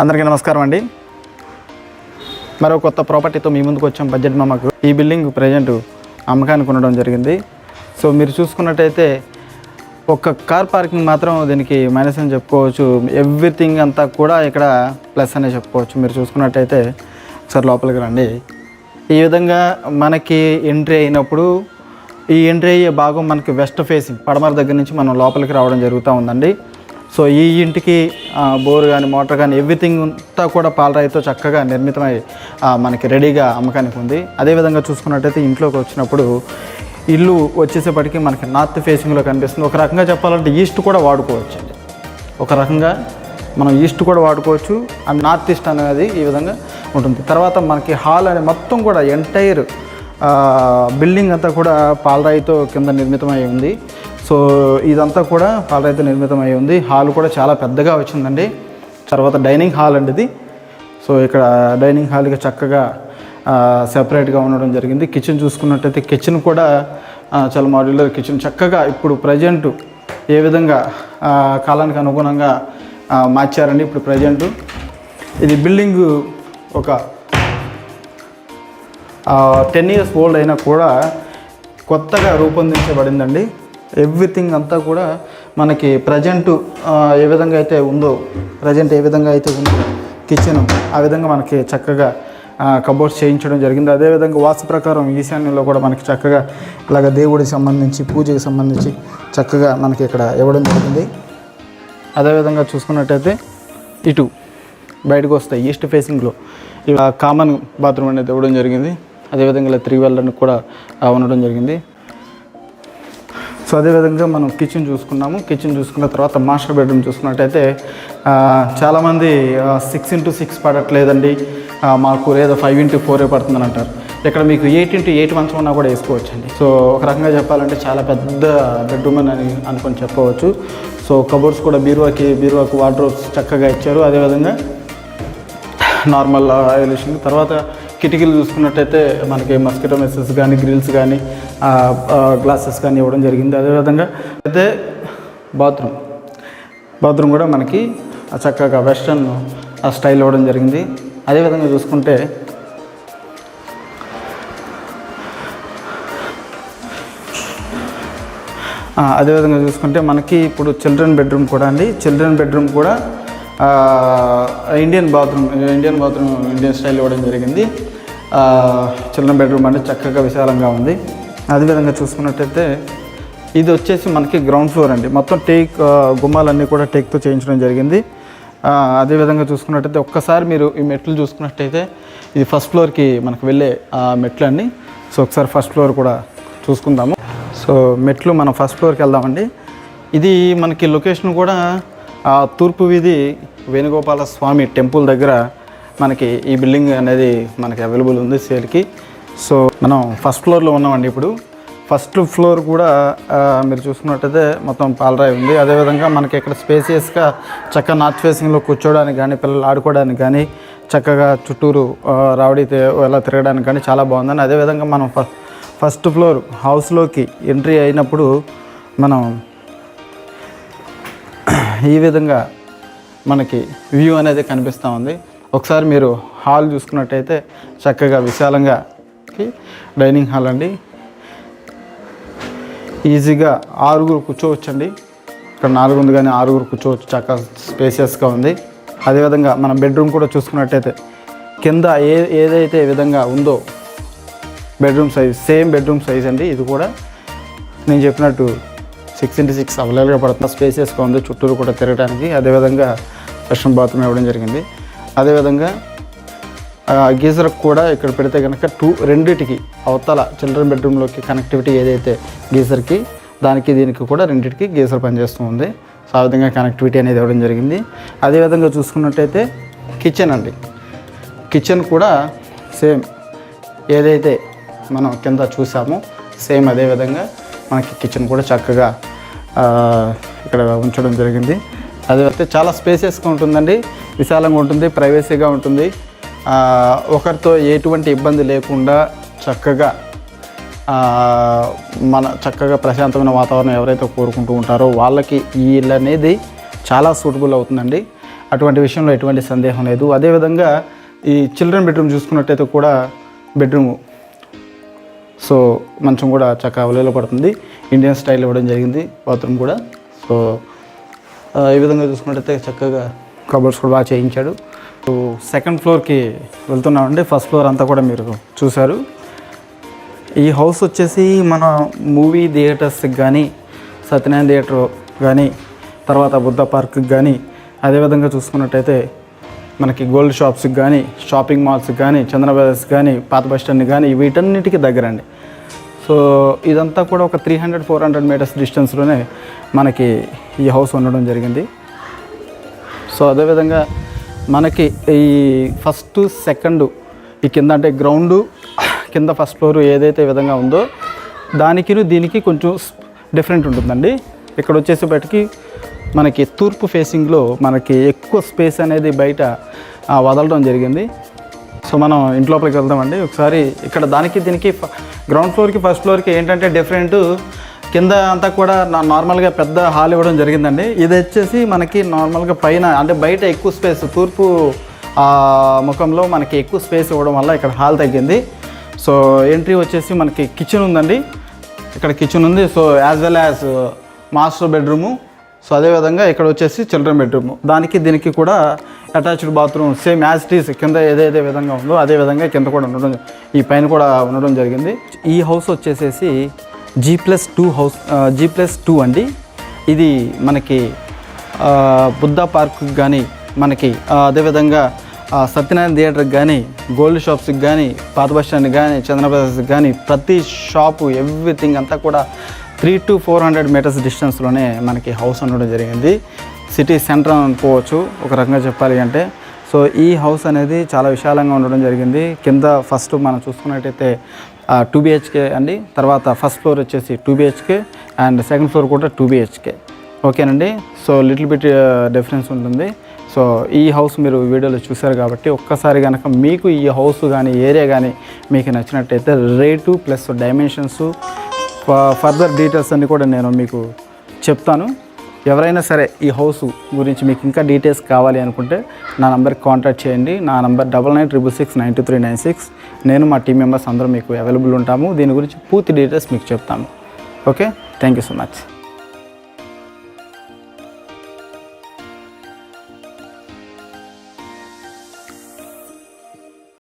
అందరికీ నమస్కారం అండి. మరో కొత్త ప్రాపర్టీతో మీ ముందుకు వచ్చాం బడ్జెట్ మామకు. ఈ బిల్డింగ్ ప్రజెంట్ అమ్మకానికి ఉండడం జరిగింది. సో మీరు చూసుకున్నట్టయితే ఒక్క కార్ పార్కింగ్ మాత్రం దీనికి మైనస్ అని చెప్పుకోవచ్చు. ఎవ్రీథింగ్ అంతా కూడా ఇక్కడ ప్లస్ అనే చెప్పుకోవచ్చు. మీరు చూసుకున్నట్టయితే ఒకసారి లోపలికి రండి. ఈ విధంగా మనకి ఎంట్రీ అయినప్పుడు ఈ ఎంట్రీ అయ్యే భాగం మనకి వెస్ట్ ఫేసింగ్ పడమర దగ్గర నుంచి మనం లోపలికి రావడం జరుగుతూ ఉందండి. సో ఈ ఇంటికి బోర్ కానీ మోటార్ కానీ ఎవ్రీథింగ్ అంతా కూడా పాలరాయితో చక్కగా నిర్మితమై మనకి రెడీగా అమ్మకానికి ఉంది. అదేవిధంగా చూసుకున్నట్టయితే ఇంట్లోకి వచ్చినప్పుడు ఇల్లు వచ్చేసేపటికి మనకి నార్త్ ఫేసింగ్లో కనిపిస్తుంది. ఒక రకంగా చెప్పాలంటే ఈస్ట్ కూడా వాడుకోవచ్చు అండి ఒక రకంగా మనం ఈస్ట్ కూడా వాడుకోవచ్చు. అండ్ నార్త్ ఈస్ట్ అనేది ఈ విధంగా ఉంటుంది. తర్వాత మనకి హాల్ అనే మొత్తం కూడా ఎంటైర్ బిల్డింగ్ అంతా కూడా పాలరాయితో కింద నిర్మితమై ఉంది. సో ఇదంతా కూడా పాలరాయితో నిర్మితమై ఉంది. హాల్ కూడా చాలా పెద్దగా వచ్చిందండి. తర్వాత డైనింగ్ హాల్ అండి ఇది. సో ఇక్కడ డైనింగ్ హాల్కి చక్కగా సెపరేట్గా ఉండడం జరిగింది. కిచెన్ చూసుకున్నట్టయితే కిచెన్ కూడా చాలా మాడ్యులర్ కిచెన్ చక్కగా ఇప్పుడు ప్రజెంట్ ఏ విధంగా కాలానికి అనుగుణంగా మార్చారండి ఇప్పుడు ప్రజెంట్ ఇది బిల్డింగ్ ఒక టెన్ ఇయర్స్ ఓల్డ్ అయినా కూడా కొత్తగా రూపొందించబడిందండి. ఎవ్రీథింగ్ అంతా కూడా మనకి ప్రజెంట్ ఏ విధంగా అయితే ఉందో ప్రజెంట్ ఏ విధంగా అయితే ఉందో కిచెన్ ఆ విధంగా మనకి చక్కగా కబోర్డ్స్ చేయించడం జరిగింది. అదేవిధంగా వాస్తు ప్రకారం ఈశాన్యంలో కూడా మనకి చక్కగా ఇలాగ దేవుడికి సంబంధించి పూజకి సంబంధించి చక్కగా మనకి ఇక్కడ ఇవ్వడం జరిగింది. అదేవిధంగా చూసుకున్నట్టయితే ఇటు బయటకు వస్తాయి ఈస్ట్ ఫేసింగ్లో ఇలా కామన్ బాత్రూమ్ అనేది ఇవ్వడం జరిగింది. అదేవిధంగా ఇలా త్రీ వెళ్ళడానికి కూడా ఉండడం జరిగింది. సో అదేవిధంగా మనం కిచెన్ చూసుకున్నాము. కిచెన్ చూసుకున్న తర్వాత మాస్టర్ బెడ్రూమ్ చూసుకున్నట్టయితే చాలామంది సిక్స్ ఇంటూ సిక్స్ పడట్లేదండి. మాకు లేదా ఫైవ్ ఇంటూ ఫోరే పడుతుందని అంటారు ఇక్కడ మీకు ఎయిట్ ఇంటూ ఎయిట్ మంత్స్ ఉన్నా కూడా వేసుకోవచ్చండి. సో ఒక రకంగా చెప్పాలంటే చాలా పెద్ద బెడ్రూమ్ అని అనుకొని చెప్పవచ్చు. సో కబోర్డ్స్ కూడా బీరువాకి బీరువాకి వార్డ్రోబ్స్ చక్కగా ఇచ్చారు. అదేవిధంగా నార్మల్ ఐలేషన్ తర్వాత కిటికీలు చూసుకున్నట్టయితే మనకి మస్కిటో మెసెస్ కానీ గ్రిల్స్ కానీ గ్లాసెస్ కానీ ఇవ్వడం జరిగింది. అదేవిధంగా అయితే బాత్రూమ్ బాత్రూమ్ కూడా మనకి చక్కగా వెస్ట్రన్ స్టైల్ ఇవ్వడం జరిగింది. అదేవిధంగా చూసుకుంటే అదేవిధంగా చూసుకుంటే మనకి ఇప్పుడు చిల్డ్రన్ బెడ్రూమ్ కూడా అండి. చిల్డ్రన్ బెడ్రూమ్ కూడా Indian bathroom Indian bathroom Indian style ఇవ్వడం జరిగింది. చిల్డ్రన్ బెడ్రూమ్ అంటే చక్కగా విశాలంగా ఉంది. అదేవిధంగా చూసుకున్నట్టయితే ఇది వచ్చేసి మనకి గ్రౌండ్ ఫ్లోర్ అండి. మొత్తం టేక్ గుమ్మాలన్నీ కూడా టేక్తో చేయించడం జరిగింది. అదేవిధంగా చూసుకున్నట్టయితే ఒక్కసారి మీరు ఈ మెట్లు చూసుకున్నట్టయితే ఇది ఫస్ట్ ఫ్లోర్కి మనకు వెళ్ళే ఆ మెట్లు అండి సో ఒకసారి ఫస్ట్ ఫ్లోర్ కూడా చూసుకుందాము. సో మెట్లు మనం ఫస్ట్ ఫ్లోర్కి వెళ్దామండి. ఇది మనకి లొకేషన్ కూడా తూర్పు వీధి వేణుగోపాల స్వామి టెంపుల్ దగ్గర మనకి ఈ బిల్డింగ్ అనేది మనకి అవైలబుల్ ఉంది సేల్కి సో మనం ఫస్ట్ ఫ్లోర్లో ఉన్నామండి ఇప్పుడు. ఫస్ట్ ఫ్లోర్ కూడా మీరు చూసుకున్నట్టయితే మొత్తం పాలరాయి ఉంది. అదేవిధంగా మనకి ఇక్కడ స్పేసియస్గా చక్కగా నార్త్ ఫేసింగ్లో కూర్చోడానికి కానీ పిల్లలు ఆడుకోవడానికి కానీ చక్కగా చుట్టూరు రావడి ఎలా తిరగడానికి కానీ చాలా బాగుందని అదేవిధంగా మనం ఫస్ట్ ఫ్లోర్ హౌస్లోకి ఎంట్రీ అయినప్పుడు మనం ఈ విధంగా మనకి వ్యూ అనేది కనిపిస్తూ ఉంది. ఒకసారి మీరు హాల్ చూసుకున్నట్టయితే చక్కగా విశాలంగా డైనింగ్ హాల్ అండి. ఈజీగా ఆరుగురు కూర్చోవచ్చండి. ఇక్కడ నాలుగు ఉంది కానీ ఆరుగురు కూర్చోవచ్చు. చక్కగా స్పేసియస్గా ఉంది. అదేవిధంగా మనం బెడ్రూమ్ కూడా చూసుకున్నట్టయితే కింద ఏ ఏదైతే విధంగా ఉందో bedroom size same bedroom size అండి. ఇది కూడా నేను చెప్పినట్టు సిక్స్ ఇంటూ సిక్స్ అవైలబుల్గా పడుతుంది స్పేసెస్గా ఉంది. చుట్టూరు కూడా తిరగడానికి అదేవిధంగా వెస్ట్రన్ బాత్రూమ్ ఇవ్వడం జరిగింది. అదేవిధంగా గీజర్ కూడా ఇక్కడ పెడితే కనుక టూ రెండిటికి అవతల చిల్డ్రన్ బెడ్రూమ్లోకి కనెక్టివిటీ ఏదైతే గీజర్కి దానికి దీనికి కూడా రెండింటికి గీజర్ పనిచేస్తుంది సో ఆ విధంగా కనెక్టివిటీ అనేది ఇవ్వడం జరిగింది. అదేవిధంగా చూసుకున్నట్టయితే కిచెన్ అండి. కిచెన్ కూడా సేమ్ ఏదైతే మనం కింద చూసామో సేమ్ అదే విధంగా మనకి కిచెన్ కూడా చక్కగా ఇక్కడ ఉంచడం జరిగింది. అది అయితే చాలా స్పేసెస్గా ఉంటుందండి. విశాలంగా ఉంటుంది ప్రైవసీగా ఉంటుంది. ఒకరితో ఎటువంటి ఇబ్బంది లేకుండా చక్కగా మన చక్కగా ప్రశాంతమైన వాతావరణం ఎవరైతే కోరుకుంటూ ఉంటారో వాళ్ళకి ఈ ఇల్లు అనేది చాలా సూటబుల్ అవుతుందండి. అటువంటి విషయంలో ఎటువంటి సందేహం లేదు. అదేవిధంగా ఈ చిల్డ్రన్ బెడ్రూమ్ చూసుకున్నట్టయితే కూడా బెడ్రూమ్ సో మంచం కూడా చక్కగా అవలేలో పడుతుంది. ఇండియన్ స్టైల్ ఇవ్వడం జరిగింది బాత్రూమ్ కూడా. సో ఈ విధంగా చూసుకున్నట్టయితే చక్కగా కబర్స్ కూడా బాగా చేయించాడు. సెకండ్ ఫ్లోర్కి వెళ్తున్నామండి. ఫస్ట్ ఫ్లోర్ అంతా కూడా మీరు చూశారు. ఈ హౌస్ వచ్చేసి మన మూవీ థియేటర్స్కి కానీ సత్యనారాయణ థియేటర్ కానీ తర్వాత బుద్ధ పార్క్కి కానీ అదేవిధంగా చూసుకున్నట్టయితే మనకి గోల్డ్ షాప్స్కి కానీ షాపింగ్ మాల్స్కి కానీ చంద్ర బ్రదర్స్ కానీ పాత బస్ స్టాండ్ కానీ వీటన్నిటికీ దగ్గరండి. సో ఇదంతా కూడా ఒక three hundred four hundred meters డిస్టెన్స్లోనే మనకి ఈ హౌస్ ఉండడం జరిగింది. సో అదేవిధంగా మనకి ఈ ఫస్ట్ సెకండ్ ఈ కింద అంటే గ్రౌండ్ కింద ఫస్ట్ ఫ్లోర్ ఏదైతే విధంగా ఉందో దానికి దీనికి కొంచెం డిఫరెంట్ ఉంటుందండి. ఇక్కడ వచ్చేసేపటికి మనకి తూర్పు ఫేసింగ్లో మనకి ఎక్కువ స్పేస్ అనేది బయట వదలడం జరిగింది. సో మనం ఇంట్లోపలికి వెళ్దామండి. ఒకసారి ఇక్కడ దానికి దీనికి గ్రౌండ్ ఫ్లోర్కి ఫస్ట్ ఫ్లోర్కి ఏంటంటే డిఫరెంట్ కింద అంతా కూడా నా- నార్మల్గా పెద్ద హాల్ ఇవ్వడం జరిగిందండి. ఇది వచ్చేసి మనకి నార్మల్గా పైన అంటే బయట ఎక్కువ స్పేస్ తూర్పు ముఖంలో మనకి ఎక్కువ స్పేస్ ఇవ్వడం వల్ల ఇక్కడ హాల్ తగ్గింది. సో ఎంట్రీ వచ్చేసి మనకి కిచెన్ ఉందండి. ఇక్కడ కిచెన్ ఉంది. So as well as master bedroom. So అదేవిధంగా ఇక్కడ వచ్చేసి చిల్డ్రన్ బెడ్రూమ్. దానికి దీనికి కూడా attached bathroom same as teas కింద ఏదైతే విధంగా ఉందో అదే విధంగా కింద కూడా ఉండడం ఈ పైన కూడా ఉండడం జరిగింది. ఈ హౌస్ వచ్చేసేసి G plus two house G plus two అండి. ఇది మనకి బుద్ధా పార్క్ కానీ మనకి అదేవిధంగా సత్యనారాయణ థియేటర్కి కానీ గోల్డ్ షాప్స్కి కానీ పాత బస్ స్టాండ్కి కానీ చంద్రప్రదేశ్కి కానీ ప్రతి షాపు ఎవ్రీథింగ్ అంతా కూడా three to four hundred meters డిస్టెన్స్లోనే మనకి హౌస్ ఉండడం జరిగింది. సిటీ సెంటర్ అనుకోవచ్చు ఒక రకంగా చెప్పాలి అంటే. సో ఈ హౌస్ అనేది చాలా విశాలంగా ఉండడం జరిగింది. కింద ఫస్ట్ మనం చూసుకున్నట్టయితే టూ బిహెచ్కే అండి. తర్వాత ఫస్ట్ ఫ్లోర్ వచ్చేసి two BHK and second floor కూడా టూ బిహెచ్కే ఓకేనండి? సో లిటిల్ బిట్ డిఫరెన్స్ ఉంటుంది. సో ఈ హౌస్ మీరు వీడియోలో చూశారు కాబట్టి ఒక్కసారి కనుక మీకు ఈ హౌస్ కానీ ఏరియా కానీ మీకు నచ్చినట్టయితే rate plus dimensions further details అన్నీ కూడా నేను మీకు చెప్తాను. ఎవరైనా సరే ఈ హౌస్ గురించి మీకు ఇంకా డీటెయిల్స్ కావాలి అనుకుంటే నా నంబర్కి కాంటాక్ట్ చేయండి. నా number double nine triple six nine two three nine six. నేను మా టీం మెంబర్స్ అందరూ మీకు అవైలబుల్ ఉంటాము. దీని గురించి పూర్తి డీటెయిల్స్ మీకు చెప్తాను. Okay? Thank you so much.